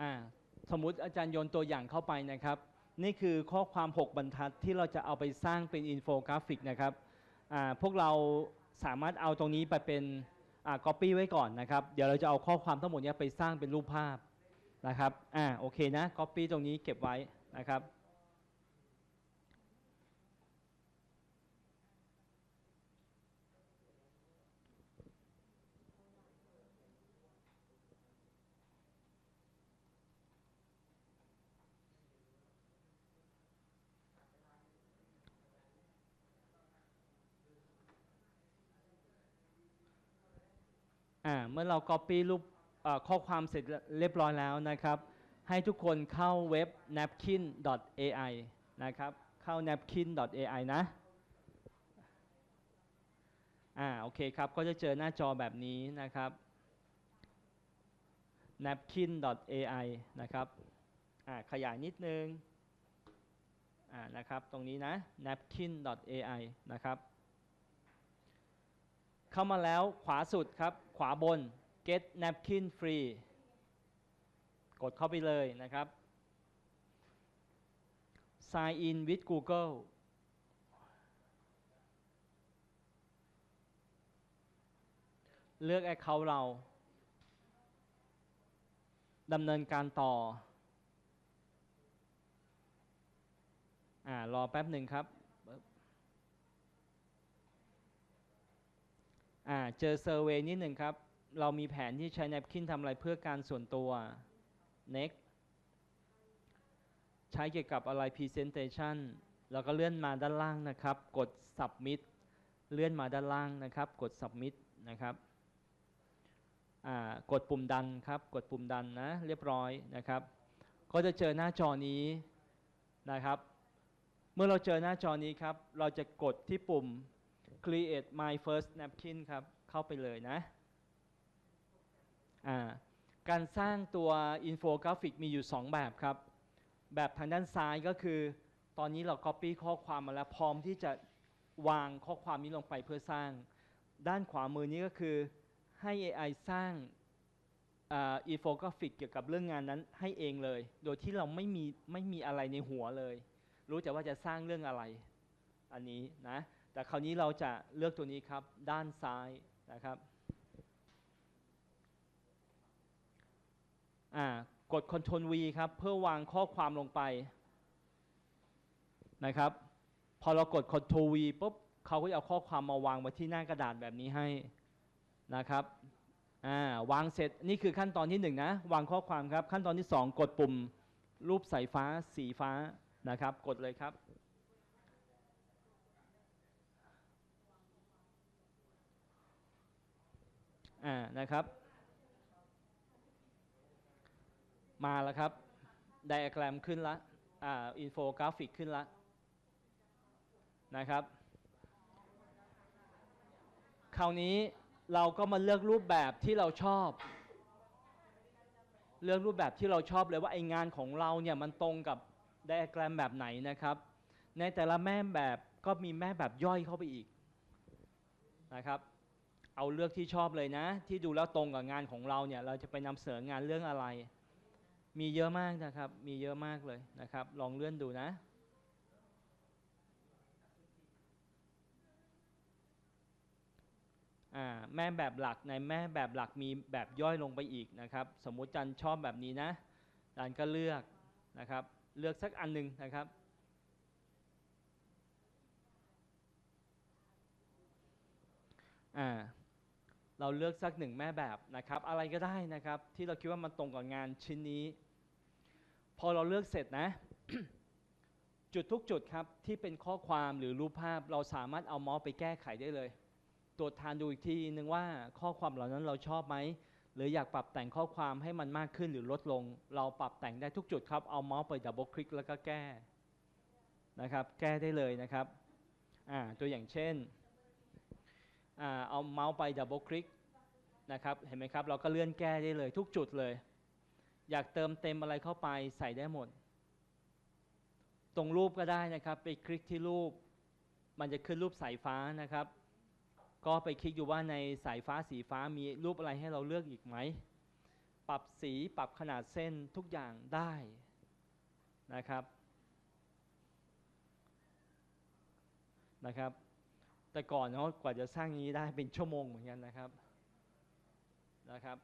อ่าสมมุติอาจารย์โยนตัวอย่างเข้าไปนะครับ นี่คือข้อความ 6 บรรทัดที่เราจะเอาไปสร้างเป็นอินโฟกราฟิกนะครับอ่าพวกเราสามารถเอาตรงนี้ไปเป็นอ่า copy ไว้ก่อนนะครับ เดี๋ยวเราจะเอาข้อความทั้งหมดนี้ไปสร้างเป็นรูปภาพนะครับอ่าโอเคนะก๊อปปี้ตรงนี้เก็บไว้นะครับ อ่าเมื่อเรา Copy รูปข้อความเสร็จเรียบร้อยแล้วนะครับ ให้ทุกคนเข้าเว็บ napkin.ai นะครับเข้า napkin.ai นะอ่าโอเคครับ ก็จะเจอหน้าจอแบบนี้นะครับ napkin.ai นะครับอ่าขยายนิดนึงอ่านะครับ ตรงนี้นะ napkin.ai นะครับ เข้ามาแล้วขวาสุดครับ ขวาบน get napkin free กดเข้าไปเลยนะครับ sign in with Google เลือก Account เราดำเนินการต่อ อ่า รอแป๊บหนึ่งครับ อ่าเจอเซอร์เวยนิดหนึ่งครับ เรามีแผนที่ใช้ napkin ทำอะไรเพื่อการส่วนตัว next ใช้เกี่ยวกับอะไร presentation แล้วก็เลื่อนมาด้านล่างนะครับ กด submit เลื่อนมาด้านล่างนะครับ กด submit นะครับอ่ากดปุ่มดันครับ กดปุ่มดันนะ เรียบร้อยนะครับ ก็จะเจอหน้าจอนี้นะครับ เมื่อเราเจอหน้าจอนี้ครับ เราจะกดที่ปุ่ม create my first napkin ครับ เข้าไปเลยนะอ่าการสร้างตัวอินโฟกราฟิกมีอยู่ 2 แบบครับ แบบทางด้านซ้ายก็คือ ตอนนี้เรา Copy ข้อความมาแล้วพร้อมที่จะวางข้อความนี้ลงไปเพื่อสร้าง ด้านขวามือนี้ก็คือให้ AI สร้างอินโฟกราฟิกเกี่ยวกับเรื่องงานนั้นให้เองเลย โดยที่เราไม่มีไม่มีอะไรในหัวเลย รู้แต่ว่าจะสร้างเรื่องอะไร อันนี้นะ แต่คราวนี้เราจะเลือกตัวนี้ครับ ด้านซ้ายนะครับกด Ctrl V ครับเพื่อวางข้อความลงไปนะครับ พอเรากด Ctrl V ปุ๊บเขาก็จะเอาข้อความมาวางไว้ที่หน้ากระดาษแบบนี้ให้นะครับาวางเสร็จนี่คือขั้นตอนที่1นงนะวางข้อความครับ ขั้นตอนที่ 2 กดปุ่มรูปสายฟ้าสีฟ้านะครับ กดเลยครับ อ่านะครับ มาแล้วครับไดอะแกรมขึ้นละอ่าอินโฟกราฟิกขึ้นละนะครับ คราวนี้เราก็มาเลือกรูปแบบที่เราชอบ เลือกรูปแบบที่เราชอบเลยว่าไองานของเราเนี่ยมันตรงกับไดอะแกรมแบบไหนนะครับ ในแต่ละแม่แบบก็มีแม่แบบย่อยเข้าไปอีกนะครับ เอาเลือกที่ชอบเลยนะ ที่ดูแล้วตรงกับงานของเราเนี่ยเราจะไปนำเสนองานเรื่องอะไร มีเยอะมากนะครับ มีเยอะมากเลยนะครับ ลองเลื่อนดูนะอ่าแม่แบบหลักในแม่แบบหลักมีแบบย่อยลงไปอีกนะครับ สมมุติจันชอบแบบนี้นะจันก็เลือกนะครับ เลือกสักอันหนึ่งนะครับอ่า เราเลือกสักหนึ่งแม่แบบนะครับ อะไรก็ได้นะครับ ที่เราคิดว่ามันตรงกับงานชิ้นนี้ พอเราเลือกเสร็จนะ จุดทุกจุดครับที่เป็นข้อความหรือรูปภาพเราสามารถเอามาส์ไปแก้ไขได้เลย ตรวจทานดูอีกทีนึงว่าข้อความเหล่านั้นเราชอบไหมหรืออยากปรับแต่งข้อความให้มันมากขึ้นหรือลดลง เราปรับแต่งได้ทุกจุดครับ เอาเมาส์ไปดับเบิลคลิกแล้วก็แก้นะครับ แก้ได้เลยนะครับ ตัวอย่างเช่น เอาเมาส์ไปดับเบิลคลิกนะครับเห็นไหมครับ เราก็เลื่อนแก้ได้เลยทุกจุดเลย อยากเติมเต็มอะไรเข้าไปใส่ได้หมด ตรงรูปก็ได้นะครับ ไปคลิกที่รูป มันจะขึ้นรูปสายฟ้านะครับ ก็ไปคลิกดูว่าในสายฟ้าสีฟ้ามีรูปอะไรให้เราเลือกอีกไหม ปรับสีปรับขนาดเส้นทุกอย่างได้นะครับนะครับ แต่ก่อนเนาะกว่าจะสร้างนี้ได้เป็นชั่วโมงเหมือนกันนะครับนะครับ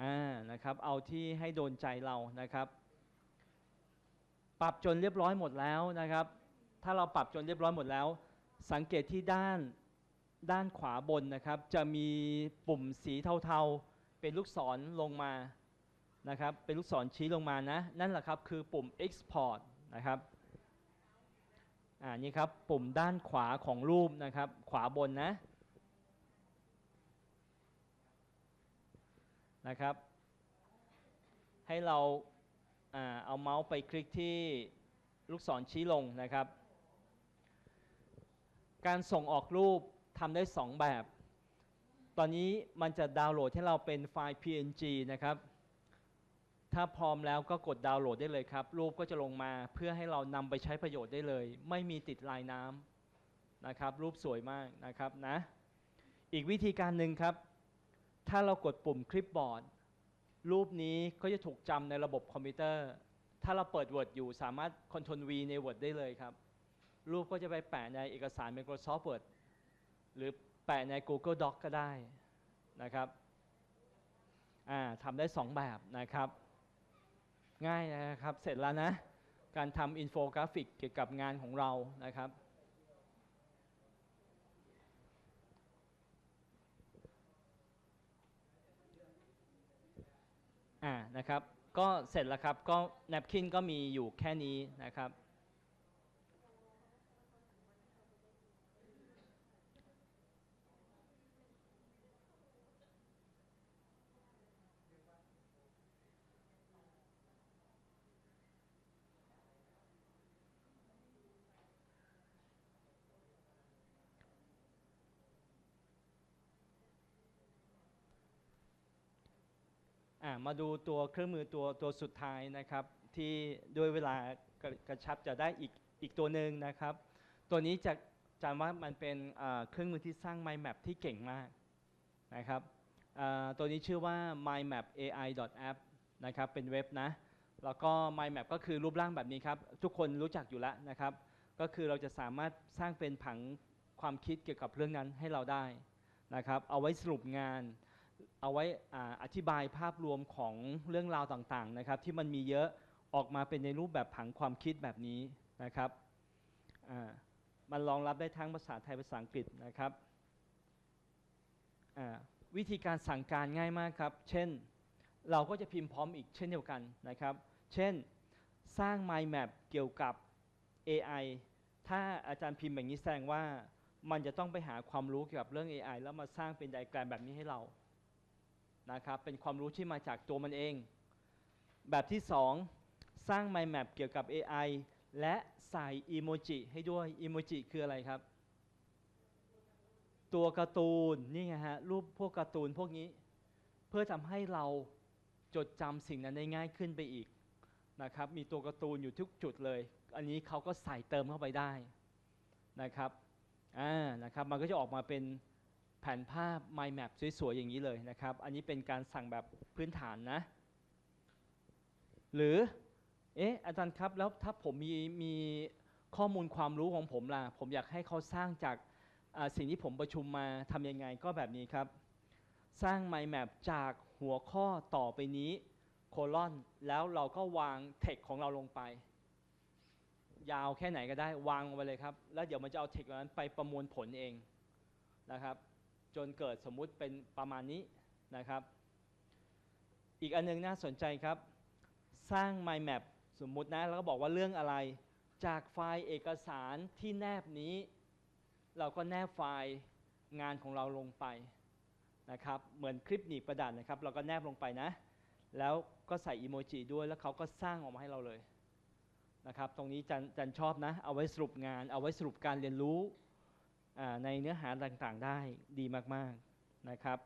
อ่านะครับ เอาที่ให้โดนใจเรานะครับ ปรับจนเรียบร้อยหมดแล้วนะครับ ถ้าเราปรับจนเรียบร้อยหมดแล้ว สังเกตที่ด้านด้านขวาบนนะครับ จะมีปุ่มสีเทาๆ เป็นลูกศรลงมานะครับ เป็นลูกศรชี้ลงมานะ นั่นแหละครับคือปุ่ม export นะครับ อ่านี่ครับปุ่มด้านขวาของรูปนะครับ ขวาบนนะนะครับ ให้เราอ่าเอาเมาส์ไปคลิกที่ลูกศรชี้ลงนะครับ การส่งออกรูปทำได้ 2 แบบ ตอนนี้มันจะดาวน์โหลดให้เราเป็นไฟล์ PNG นะครับ ถ้าพร้อมแล้วก็กดดาวน์โหลดได้เลยครับ รูปก็จะลงมาเพื่อให้เรานำไปใช้ประโยชน์ได้เลย ไม่มีติดลายน้ำนะครับ รูปสวยมากนะครับนะ อีกวิธีการหนึ่งครับ ถ้าเรากดปุ่มคลิปบอร์ด รูปนี้ก็จะถูกจำในระบบคอมพิวเตอร์ ถ้าเราเปิด Word อยู่สามารถ Ctrl V ใน Word ได้เลยครับ รูปก็จะไปแปะในเอกสาร Microsoft Word หรือแปะใน Google Doc ก็ได้นะครับอ่าทำได้ 2 แบบนะครับ ง่ายนะครับ เสร็จแล้วนะ การทำอินโฟกราฟิกเกี่ยวกับงานของเรานะครับ อ่า นะครับ ก็เสร็จแล้วครับ ก็แนปคินก็มีอยู่แค่นี้นะครับ มาดูตัวเครื่องมือตัวตัวสุดท้ายนะครับ ที่ด้วยเวลากระกระชับจะได้อีกอีกตัวหนึ่งนะครับ ตัวนี้จะจำว่ามันเป็นเครื่องมือที่สร้าง mind map ที่เก่งมากนะครับตัวนี้ชื่อว่า mindmapai.app นะครับเป็นเว็บนะ แล้วก็ mind map ก็คือรูปร่างแบบนี้ครับ ทุกคนรู้จักอยู่แล้วนะครับ ก็คือเราจะสามารถสร้างเป็นผังความคิดเกี่ยวกับเรื่องนั้นให้เราได้นะครับ เอาไว้สรุปงาน เอาไว้อธิบายภาพรวมของเรื่องราวต่างๆนะครับ ที่มันมีเยอะออกมาเป็นในรูปแบบผังความคิดแบบนี้นะครับมันรองรับได้ทั้งภาษาไทยภาษาอังกฤษนะครับวิธีการสั่งการง่ายมากครับ เช่นเราก็จะพิมพ์พร้อมอีกเช่นเดียวกันนะครับ เช่นสร้าง mind map เกี่ยวกับ AI ถ้าอาจารย์พิมพ์แบบนี้แสดงว่ามันจะต้องไปหาความรู้เกี่ยวกับเรื่อง AI แล้วมาสร้างเป็นไดแกรมแบบนี้ให้เรา นะครับเป็นความรู้ที่มาจากตัวมันเอง แบบที่ 2 สร้าง mind map เกี่ยวกับ AI และใส่อีโมจิให้ด้วยอีโมจิคืออะไรครับ ตัวการ์ตูนนี่ไงฮะรูปพวกการ์ตูนพวกนี้ เพื่อทำให้เราจดจำสิ่งนั้นได้ง่ายขึ้นไปอีกนะครับมีตัวการ์ตูนอยู่ทุกจุดเลย อันนี้เขาก็ใส่เติมเข้าไปได้นะครับอ่านะครับมันก็จะออกมาเป็น แผนภาพ mind map สวยๆ อย่างนี้เลยนะครับ อันนี้เป็นการสั่งแบบพื้นฐานนะ หรือ เอ๊ะ อาจารย์ครับ แล้วถ้าผมมีมีข้อมูลความรู้ของผมล่ะ ผมอยากให้เขาสร้างจากสิ่งที่ผมประชุมมาทำยังไงก็แบบนี้ครับ สร้าง mind map จากหัวข้อต่อไปนี้ โคลอน แล้วเราก็วางเทคของเราลงไป ยาวแค่ไหนก็ได้ วางลงไปเลยครับ แล้วเดี๋ยวมันจะเอาเทคเหล่านั้นไปประมวลผลเองนะครับ จนเกิดสมมุติเป็นประมาณนี้นะครับ อีกอันหนึงน่าสนใจครับ สร้าง mind map สมมุตินะแล้วก็บอกว่าเรื่องอะไร จากไฟล์เอกสารที่แนบนี้ เราก็แนบไฟล์งานของเราลงไปนะครับ เหมือนคลิปหนีบกระดาษนะครับ เราก็แนบลงไปนะ แล้วก็ใส่อีโมจิด้วยแล้วเขาก็สร้างออกมาให้เราเลยนะครับ ตรงนี้จันจันชอบนะ เอาไว้สรุปงาน เอาไว้สรุปการเรียนรู้ ในเนื้อหาต่างๆได้ดีมากๆนะครับ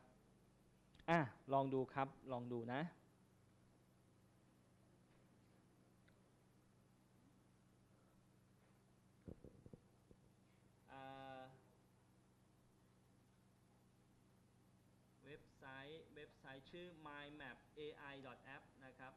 อะลองดูครับลองดูนะอ่าเว็บไซต์ชื่อ mymapai.app นะครับ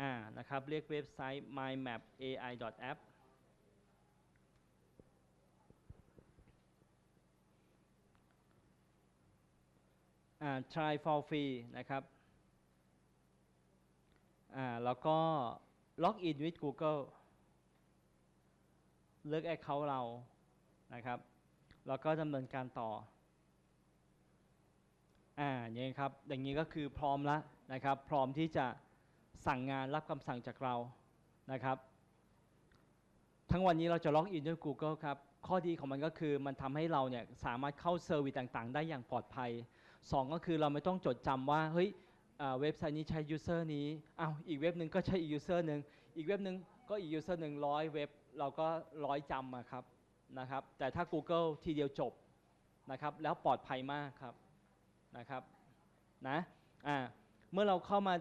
อ่านะครับเรียกเว็บไซต์ mymapai.app อ่า try for free นะครับอ่าแล้วก็ log in with Google เลือก Account เรานะครับแล้วก็ดำเนินการต่ออ่าอย่างนี้ครับอย่างนี้ก็คือพร้อมแล้วนะครับ พร้อมที่จะ สั่งงานรับคำสั่งจากเรานะครับ ทั้งวันนี้เราจะล็อกอินด้วย Google ครับ ข้อดีของมันก็คือมันทำให้เราเนี่ยสามารถเข้าเซอร์วิสต่างๆ ได้อย่างปลอดภัยสองก็คือเราไม่ต้องจดจำว่าเฮ้ยเว็บไซต์นี้ใช้ยูเซอร์นี้อ้าวอีกเว็บหนึ่งก็ใช้อีกยูเซอร์หนึ่งอีกเว็บหนึ่งก็อีกยูเซอร์หนึ่งร้อยเว็บเราก็ร้อยจำอะครับนะครับ แต่ถ้า Google ทีเดียวจบนะครับ แล้วปลอดภัยมากครับนะครับนะอ่าเมื่อเราเข้ามา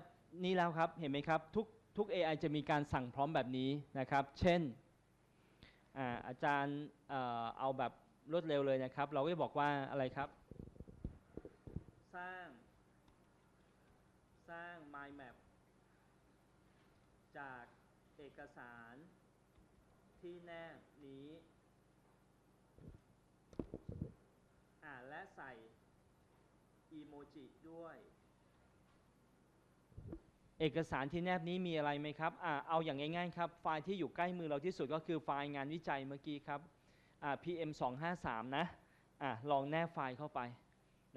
นี่แล้วครับ เห็นไหมครับ ทุกทุก AI จะมีการสั่งพร้อมแบบนี้นะครับ เช่นอ่าอาจารย์เอ่อเอาแบบรวดเร็วเลยนะครับ เราก็จะบอกว่าอะไรครับ สร้าง สร้าง mind map จากเอกสารที่แนบนี้อ่าและใส่อีโมจิด้วย เอกสารที่แนบนี้มีอะไรไหมครับอเอาอย่างง่ายๆครับ ไฟล์ที่อยู่ใกล้มือเราที่สุดก็คือไฟล์งานวิจัยเมื่อกี้ครับ PM 253นะอ่าลองแนบไฟล์เข้าไป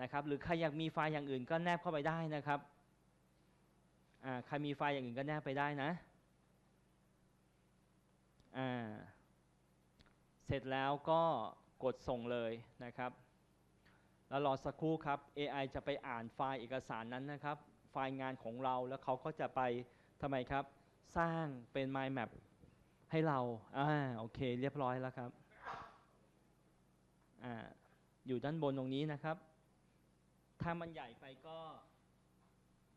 นะครับ หรือใครอยากมีไฟล์อย่างอื่นก็แนบเข้าไปได้นะครับใครมีไฟล์อย่างอื่นก็แนบไปได้นะเสร็จแล้วก็กดส่งเลยนะครับ แล้วรอสักครู่ครับ AI จะไปอ่านไฟล์เอกสารนั้นนะครับ ไฟล์งานของเรา แล้วเขาก็จะไปทำไมครับ สร้างเป็น mind map ให้เราอ่าโอเค เรียบร้อยแล้วครับอ่าอยู่ด้านบนตรงนี้นะครับ ถ้ามันใหญ่ไปก็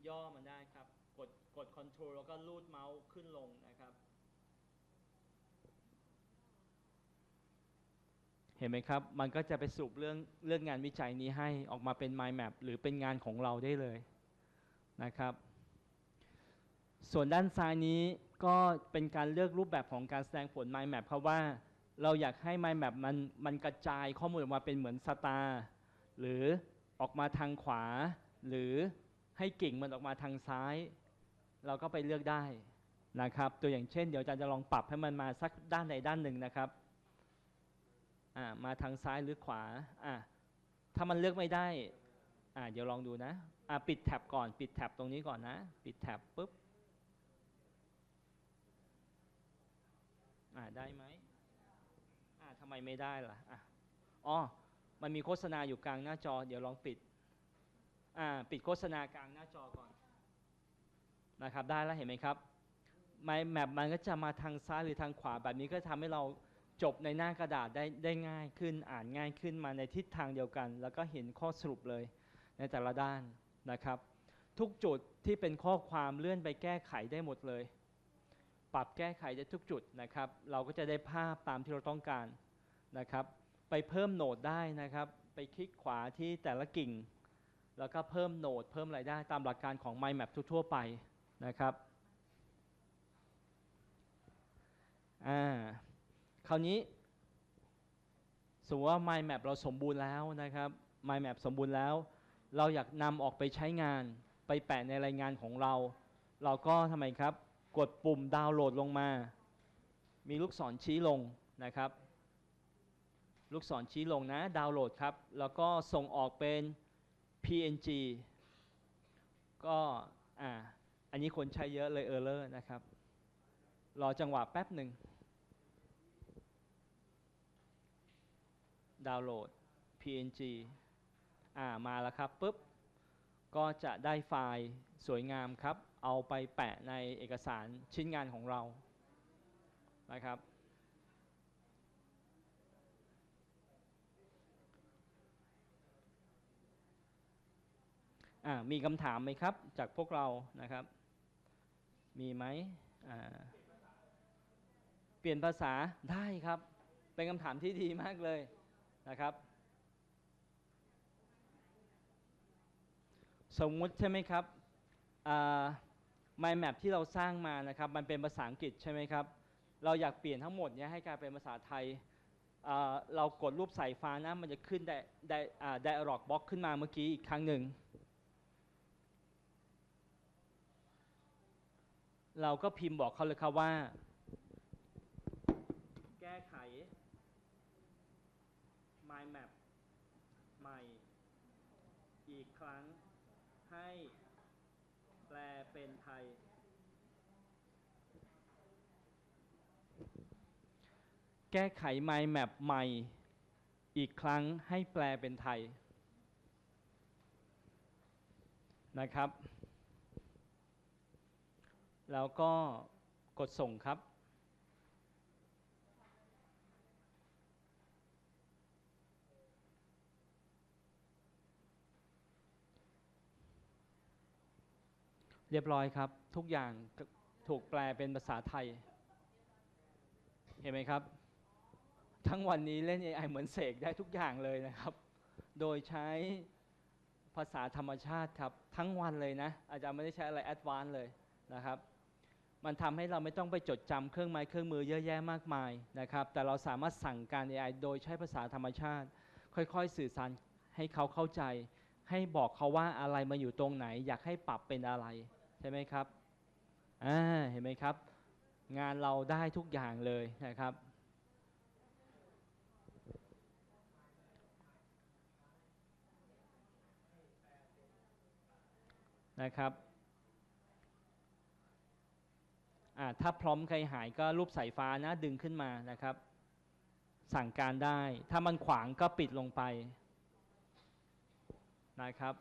ย่อมันได้ครับ กดกด control แล้วก็ลูดเมาส์ขึ้นลงนะครับ เห็นไหมครับ มันก็จะไปสรุปเรื่องเรื่องงานวิจัยนี้ให้ออกมาเป็น mind map หรือเป็นงานของเราได้เลย นะครับ ส่วนด้านซ้ายนี้ก็เป็นการเลือกรูปแบบของการแสดงผล mind map ครับว่าเราอยากให้ mind map มันมันกระจายข้อมูลออกมาเป็นเหมือนสตาร์หรือออกมาทางขวา หรือให้กิ่งมันออกมาทางซ้าย เราก็ไปเลือกได้นะครับ ตัวอย่างเช่นเดี๋ยวอาจารย์จะลองปรับให้มันมาสักด้านใดด้านหนึ่งนะครับมาทางซ้ายหรือขวาอ่าถ้ามันเลือกไม่ได้อ่าเดี๋ยวลองดูนะ ปิดแท็บก่อน ปิดแท็บตรงนี้ก่อนนะ ปิดแท็บปุ๊บได้ไหมทำไมไม่ได้ล่ะอ๋อมันมีโฆษณาอยู่กลางหน้าจอ เดี๋ยวลองปิด ปิดโฆษณากลางหน้าจอก่อน นะครับ ได้แล้วเห็นไหมครับไมแมปมันก็จะมาทางซ้ายหรือทางขวาแบบนี้ก็ทำให้เราจบในหน้ากระดาษได้ได้ง่ายขึ้น อ่านง่ายขึ้นมาในทิศทางเดียวกัน แล้วก็เห็นข้อสรุปเลยในแต่ละด้าน นะครับ ทุกจุดที่เป็นข้อความเลื่อนไปแก้ไขได้หมดเลย ปรับแก้ไขได้ทุกจุดนะครับ เราก็จะได้ภาพตามที่เราต้องการนะครับ ไปเพิ่มโหนดได้นะครับ ไปคลิกขวาที่แต่ละกิ่ง แล้วก็เพิ่มโหนดเพิ่มอะไรได้ตามหลักการของ Mind Map ทั่วๆไปนะครับอ่าคราวนี้สมมติว่า Mind Map เราสมบูรณ์แล้วนะครับ Mind Map สมบูรณ์แล้ว เราอยากนำออกไปใช้งาน ไปแปะในรายงานของเรา เราก็ทำไมครับ กดปุ่มดาวน์โหลดลงมา มีลูกศรชี้ลงนะครับ ลูกศรชี้ลงนะดาวน์โหลดครับ แล้วก็ส่งออกเป็น PNG ก็อ่าอันนี้คนใช้เยอะเลยเออร์เลอร์นะครับ รอจังหวะแป๊บหนึ่งดาวน์โหลด PNG อ่ามาแล้วครับปุ๊บก็จะได้ไฟล์สวยงามครับ เอาไปแปะในเอกสารชิ้นงานของเรานะครับ มีคำถามไหมครับ จากพวกเรานะครับ มีไหมเปลี่ยนภาษาได้ครับ เป็นคำถามที่ดีมากเลยนะครับ สมมุติใช่ไหมครับอ่า mind map ที่เราสร้างมานะครับ มันเป็นภาษาอังกฤษใช่ไหมครับ เราอยากเปลี่ยนทั้งหมดเนี้ยให้กลายเป็นภาษาไทย เรากดรูปสายฟ้านะมันจะขึ้นได้ได้อ่า dialog box ขึ้นมาเมื่อกี้อีกครั้งหนึ่ง เราก็พิมพ์บอกเขาเลยครับว่า แก้ไข mind map ใหม่ อีกครั้งให้แปลเป็นไทย แก้ไข mind map ใหม่ อีกครั้งให้แปลเป็นไทยนะครับ แล้วก็กดส่งครับ เรียบร้อยครับ ทุกอย่างถูกแปลเป็นภาษาไทย เห็นไหมครับ ทั้งวันนี้เล่น AI เหมือนเสกได้ทุกอย่างเลยนะครับ โดยใช้ภาษาธรรมชาติครับ ทั้งวันเลยนะ อาจารย์ไม่ได้ใช้อะไรแอดวานเลยนะครับ มันทำให้เราไม่ต้องไปจดจำเครื่องไม้เครื่องมือเยอะแยะมากมายนะครับ แต่เราสามารถสั่งการ AI โดยใช้ภาษาธรรมชาติ ค่อยๆ สื่อสารให้เขาเข้าใจ ให้บอกเขาว่าอะไรมาอยู่ตรงไหน อยากให้ปรับเป็นอะไร ใช่ไหมครับอ่าเห็นไหมครับ งานเราได้ทุกอย่างเลยนะครับ นะครับถ้าพร้อมใครหายก็รูปสายฟ้านะดึงขึ้นมานะครับ สั่งการได้ ถ้ามันขวางก็ปิดลงไปนะครับ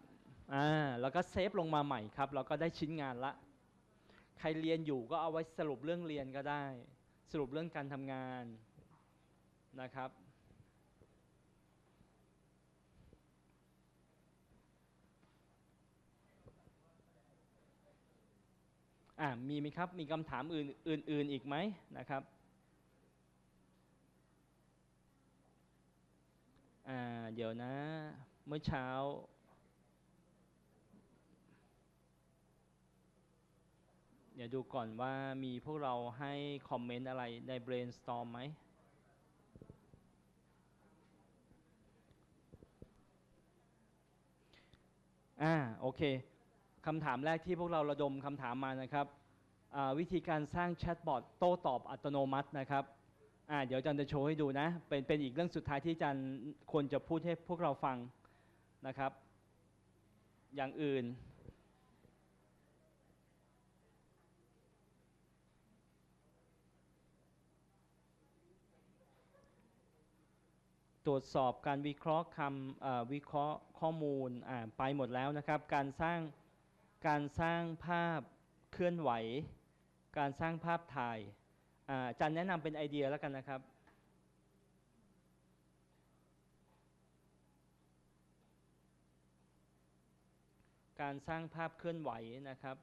อ่าแล้วก็เซฟลงมาใหม่ครับเราก็ได้ชิ้นงานละ ใครเรียนอยู่ก็เอาไว้สรุปเรื่องเรียนก็ได้ สรุปเรื่องการทำงานนะครับ อ่ามีไหมครับ มีคำถามอื่นอื่นอีกไหมนะครับอ่าเดี๋ยวนะ เมื่อเช้าเดี๋ยวดูก่อนว่ามีพวกเราให้คอมเมนต์อะไรใน brainstorm ไหม อ่า โอเค คำถามแรกที่พวกเราระดมคำถามมานะครับวิธีการสร้างแชทบอทโต้ตอบอัตโนมัตินะครับเดี๋ยวอาจันจะโชว์ให้ดูนะ เป็นเป็นอีกเรื่องสุดท้ายที่อาจันควรจะพูดให้พวกเราฟังนะครับ อย่างอื่น ตรวจสอบการวิเคราะห์คำวิเคราะห์ข้อมูลไปหมดแล้วนะครับ การสร้าง การสร้างภาพเคลื่อนไหว การสร้างภาพถ่ายอ่าอารย์แนะนำเป็นไอเดียแล้วกันนะครับการสร้างภาพเคลื่อนไหวนะครับ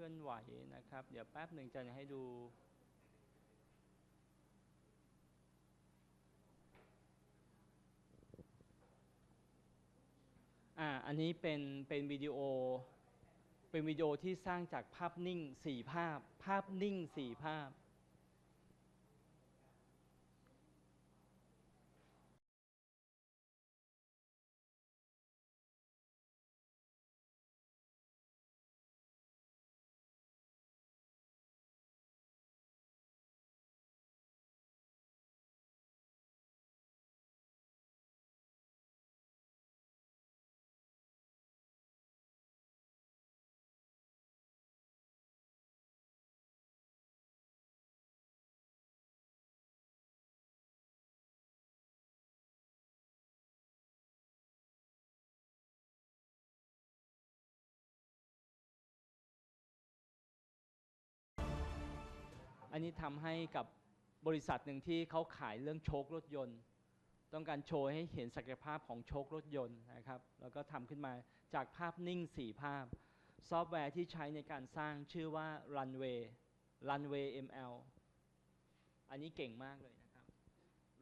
ลื่อนไหวนะครับ เดี๋ยวแป๊บหนึ่งจะให้ดูอ่าอันนี้เป็นเป็นวิดีโอเป็นวิดีโอที่สร้างจากภาพนิ่งสี่ภาพ ภาพนิ่งสี่ภาพ นนี้ทำให้กับบริษัทหนึ่งที่เขาขายเรื่องโชครถยนต์ ต้องการโชว์ให้เห็นศักยภาพของโชครถยนต์นะครับแล้วก็ทำขึ้นมาจากภาพนิ่ง 4 ภาพ ซอฟต์แวร์ที่ใช้ในการสร้างชื่อว่า Runway Runway ML อันนี้เก่งมากเลยนะครับ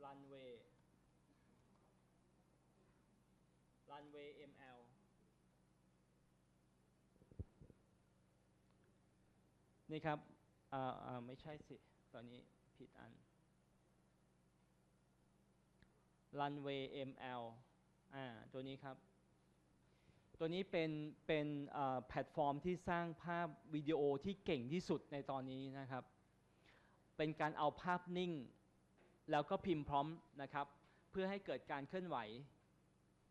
Runway Runway ML นี่ครับ อ่าอ่าไม่ใช่สิ ตอนนี้ผิดอัน Runway ML อ่าตัวนี้ครับ ตัวนี้เป็นเป็นอ่แพลตฟอร์มที่สร้างภาพวิดีโอที่เก่งที่สุดในตอนนี้นะครับ เป็นการเอาภาพนิ่ง แล้วก็พิมพ์พร้อมนะครับ เพื่อให้เกิดการเคลื่อนไหว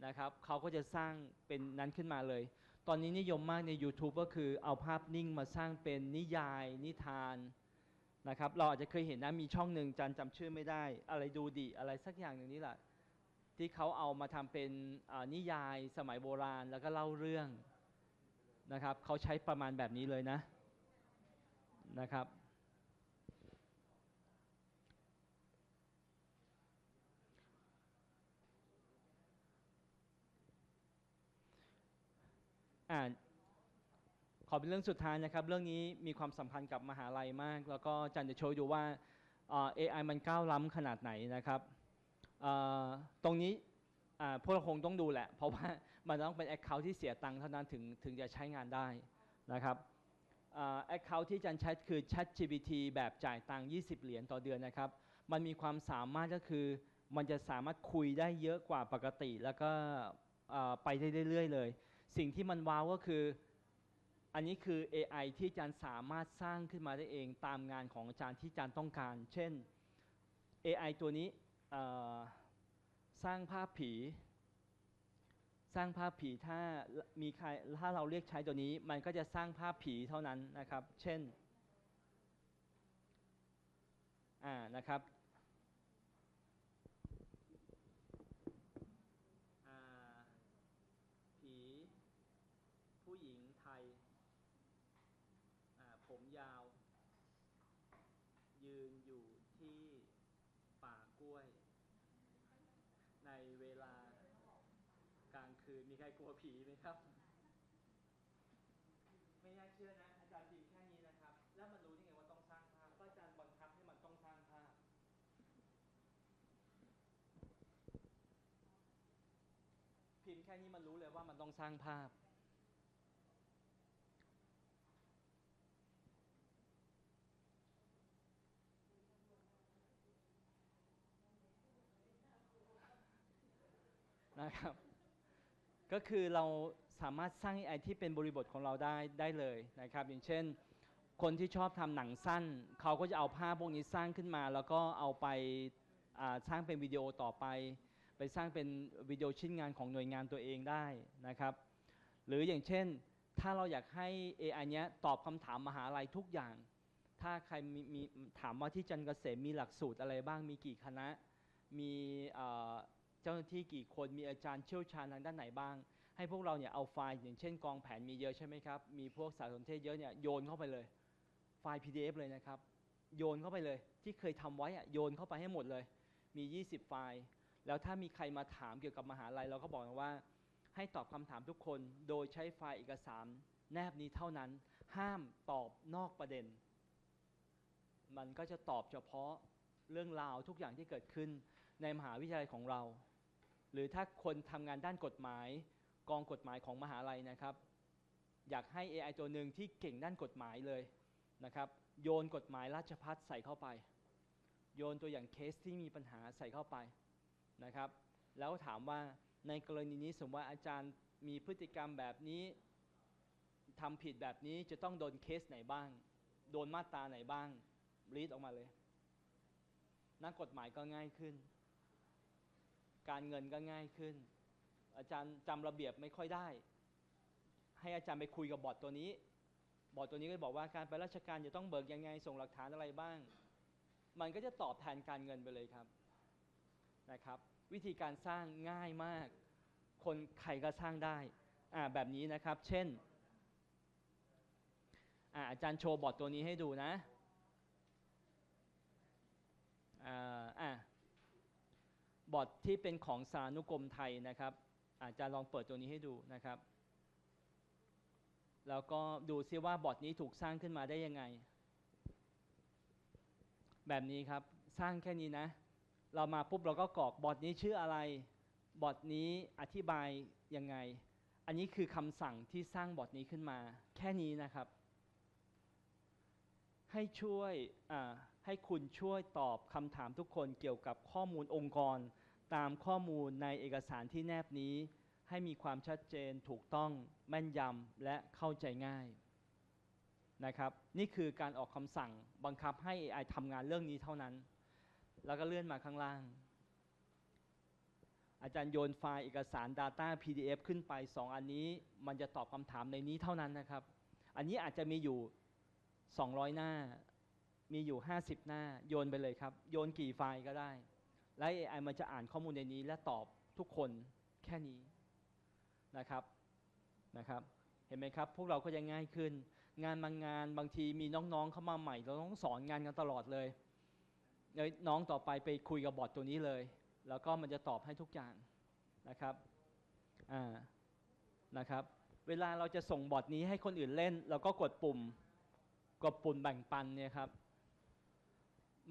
นะครับเขาก็จะสร้างเป็นนั้นขึ้นมาเลย ตอนนี้นิยมมากใน YouTube ก็คือเอาภาพนิ่งมาสร้างเป็นนิยาย นิทานนะครับ เราอาจจะเคยเห็นนะมีช่องหนึ่งจันจำชื่อไม่ได้ อะไรดูดีอะไรสักอย่างหนึ่งนี่แหละ ที่เขาเอามาทำเป็นอ่านิยายสมัยโบราณแล้วก็เล่าเรื่องนะครับเขาใช้ประมาณแบบนี้เลยนะนะครับ อ่าขอเป็นเรื่องสุดท้ายนะครับ เรื่องนี้มีความสัมพันธ์กับมหาลัยมาก แล้วก็จันจะโชว์ดูว่าเอ่อ AI มันก้าวล้ำขนาดไหนนะครับ ตรงนี้พวกเราคงต้องดูแหละ เพราะว่ามันต้องเป็น Account ที่เสียตังค์เท่านั้นถึงถึงจะใช้งานได้นะครับแอคเคาท์ที่จันใช้คือ ChatGPT แบบจ่ายตังค์20 เหรียญต่อเดือนนะครับ มันมีความสามารถก็คือ มันจะสามารถคุยได้เยอะกว่าปกติ แล้วก็ไปได้เรื่อยๆเลย สิ่งที่มันว้าวก็คือ อันนี้คือ AI ที่อาจารย์สามารถสร้างขึ้นมาได้เองตามงานของอาจารย์ที่อาจารย์ต้องการ เช่น AI ตัวนี้สร้างภาพผี สร้างภาพผีถ้ามีใครถ้าเราเรียกใช้ตัวนี้ มันก็จะสร้างภาพผีเท่านั้นนะครับ เช่นอ่านะครับอ่าผี ผู้หญิงไทยอ่าผมยาว ยืนอยู่ที่ป่ากล้วย ในเวลากลางคืนมีใครกลัวผีไหมครับ ไม่น่าเชื่อนะ อาจารย์พิมแค่นี้นะครับ แล้วมันรู้ได้ไงว่าต้องสร้างภาพก็อาจารย์บังคับให้มันต้องสร้างภาพพิมพ์แค่นี้มันรู้เลยว่ามันต้องสร้างภาพ นะครับ ก็คือเราสามารถสร้าง AI ที่เป็นบริบทของเราได้ได้เลยนะครับ อย่างเช่น คนที่ชอบทำหนังสั้น เขาก็จะเอาภาพพวกนี้สร้างขึ้นมา แล้วก็เอาไปสร้างเป็นวิดีโอต่อไป ไปสร้างเป็นวิดีโอชิ้นงานของหน่วยงานตัวเองได้นะครับ หรืออย่างเช่นถ้าเราอยากให้ AI เนี้ยตอบคำถามมหาลัยทุกอย่าง ถ้าใครมีมีถามว่าที่จันเกษมมีหลักสูตรอะไรบ้าง มีกี่คณะ มี จ้าหน้าที่กี่คนมีอาจารย์เชี่ยวชาญทางด้านไหนบ้าง ให้พวกเราเนี่ยเอาไฟล์อย่างเช่น กองแผนมีเยอะใช่ไหมครับ มีพวกสารสนเทศเยอะเนี่ยโยนเข้าไปเลย ไฟล์ PDF เลยนะครับ โยนเข้าไปเลย ที่เคยทำไว้อะโยนเข้าไปให้หมดเลย มี 20 ไฟล์ แล้วถ้ามีใครมาถามเกี่ยวกับมหาลัยเราก็บอกว่า ให้ตอบคำถามทุกคนโดยใช้ไฟล์เอกสาร แนบนี้เท่านั้น ห้ามตอบนอกประเด็น มันก็จะตอบเฉพาะเรื่องราวทุกอย่างที่เกิดขึ้นในมหาวิทยาลัยของเรา หรือถ้าคนทำงานด้านกฎหมาย กองกฎหมายของมหาลัยนะครับ อยากให้ AI ตัวหนึ่งที่เก่งด้านกฎหมายเลยนะครับโยนกฎหมายราชพัฒใส่เข้าไป โยนตัวอย่างเคสที่มีปัญหาใส่เข้าไปนะครับ แล้วถามว่าในกรณีนี้สมมติว่าอาจารย์มีพฤติกรรมแบบนี้ทำผิดแบบนี้จะต้องโดนเคสไหนบ้าง โดนมาตราไหนบ้างรีดออกมาเลย นักกฎหมายก็ง่ายขึ้น การเงินก็ง่ายขึ้น อาจารย์จำระเบียบไม่ค่อยได้ ให้อาจารย์ไปคุยกับบอทตัวนี้ บอทตัวนี้ก็บอกว่าการไปราชการจะต้องเบิกยังไงส่งหลักฐานอะไรบ้าง มันก็จะตอบแทนการเงินไปเลยครับนะครับ วิธีการสร้างง่ายมาก คนใครก็สร้างได้อ่าแบบนี้นะครับ เช่นอ่าอาจารย์โชว์บอทตัวนี้ให้ดูนะอ่าอ่า บอทที่เป็นของสารุกรมไทยนะครับ อาจารย์ลองเปิดตัวนี้ให้ดูนะครับ แล้วก็ดูซิว่าบอทนี้ถูกสร้างขึ้นมาได้ยังไง แบบนี้ครับสร้างแค่นี้นะ เรามาปุ๊บเราก็กรอกบอทนี้ชื่ออะไร บอทนี้อธิบายยังไง อันนี้คือคำสั่งที่สร้างบอทนี้ขึ้นมา แค่นี้นะครับ ให้ช่วยอ่า ให้คุณช่วยตอบคำถามทุกคนเกี่ยวกับข้อมูลองค์กร ตามข้อมูลในเอกสารที่แนบนี้ ให้มีความชัดเจนถูกต้องแม่นยำและเข้าใจง่ายนะครับนี่คือการออกคำสั่งบังคับให้ AI ทำงานเรื่องนี้เท่านั้น แล้วก็เลื่อนมาข้างล่าง อาจารย์โยนไฟล์เอกสาร Data PDF ขึ้นไป 2 อันนี้มันจะตอบคำถามในนี้เท่านั้นนะครับ อันนี้อาจจะมีอยู่ 200 หน้า มีอยู่ 50 หน้าโยนไปเลยครับ โยนกี่ไฟล์ก็ได้ และ AI มันจะอ่านข้อมูลในนี้และตอบทุกคนแค่นี้นะครับนะครับ เห็นไหมครับ พวกเราก็จะง่ายขึ้น งานบางงานบางทีมีน้องๆเข้ามาใหม่ เราต้องสอนงานกันตลอดเลยเยน้องต่อไปไปคุยกับบอทตัวนี้เลย แล้วก็มันจะตอบให้ทุกอย่างนะครับอ่านะครับ เวลาเราจะส่งบอทนี้ให้คนอื่นเล่น เราก็กดปุ่มกดปุ่มแบ่งปันเนี่ยครับ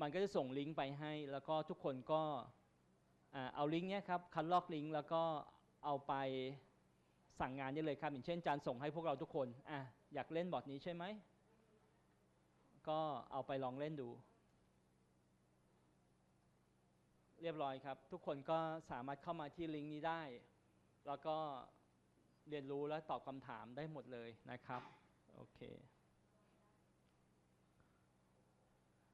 มันก็จะส่งลิงก์ไปให้ แล้วก็ทุกคนก็เอาลิงก์เนี้ยครับคัดลอกลิงก์แล้วก็เอาไปสั่งงานได้เลยครับ อย่างเช่นจานส่งให้พวกเราทุกคนอะอยากเล่นบอทนี้ใช่ไหม ก็เอาไปลองเล่นดู เรียบร้อยครับ ทุกคนก็สามารถเข้ามาที่ลิงก์นี้ได้ แล้วก็เรียนรู้และตอบคำถามได้หมดเลยนะครับ โอเค